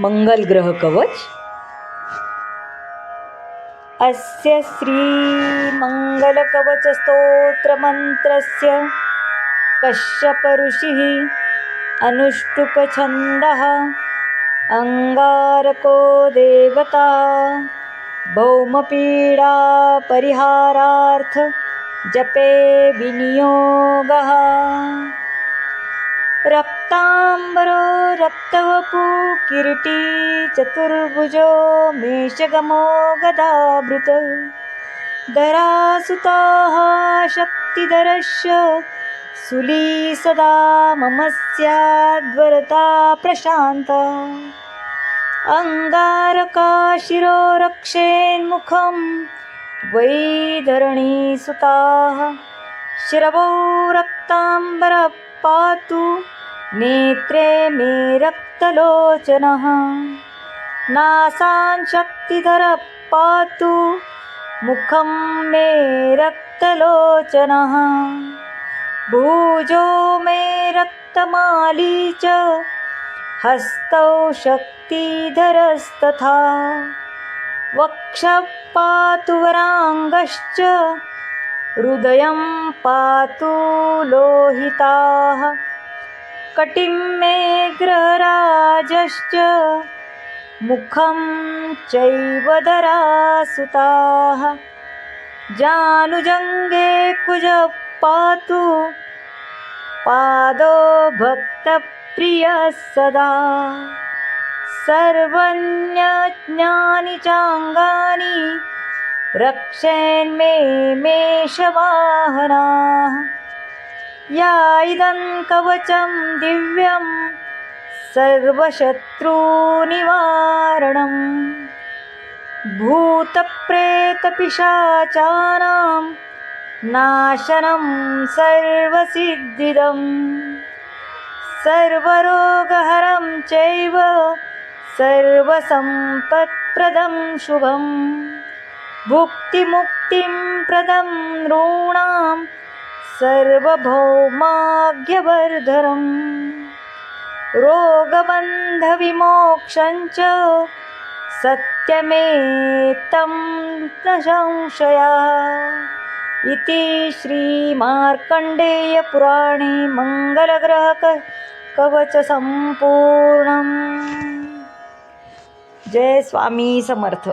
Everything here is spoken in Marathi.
मंगल ग्रह कवच. अस्य श्रीमङ्गलकवचस्तोत्रमन्त्रस्य कश्यपऋषिः अनुष्टुकछन्दः अङ्गारको देवता भौमपीडापरिहारार्थ जपे विनियोगः. रक्ताम्बरो रक्तवपु किरीटी चतुर्भुजो मेषगमो गदाभृत। दरासुताः शक्तिधरश्च सुली सदा मम स्याद्वरता प्रशान्ता। अङ्गारकाशिरो रक्षेन्मुखं वै धरणीसुताः शिरवौ रक्ताम्बरः पातु नेत्रे मे रक्तलोचनः नासान् शक्तिधरः पातु मुखं मे रक्तलोचनः भुजो मे रक्तमाली च हस्तौ शक्तिधरस्तथा वक्षः पातु वराङ्गश्च हृदयं पातु लोहिताः। कटिं मे ग्रहराजश्च मुखं चैव दरासुताः जानुजङ्गे कुज पातु पादो भक्तप्रियः सदा। सर्वज्ञानि चाङ्गानि रक्षेन्मे मेषवाहनाः। या इदं कवचं दिव्यं सर्वशत्रूनिवारणं भूतप्रेतपिशाचानां नाशनं सर्वसिद्धिदं सर्वरोगहरं चैव सर्वसम्पत्प्रदं शुभम्। भुक्तिमुक्तिं प्रदं नॄणां सर्वभौमाग्यवर्धनम्। रोगबन्धविमोक्षञ्च सत्यमेतं न संशया इति श्रीमार्कण्डेयपुराणे मङ्गलग्रहक कवचसम्पूर्णम् जय स्वामी समर्थ।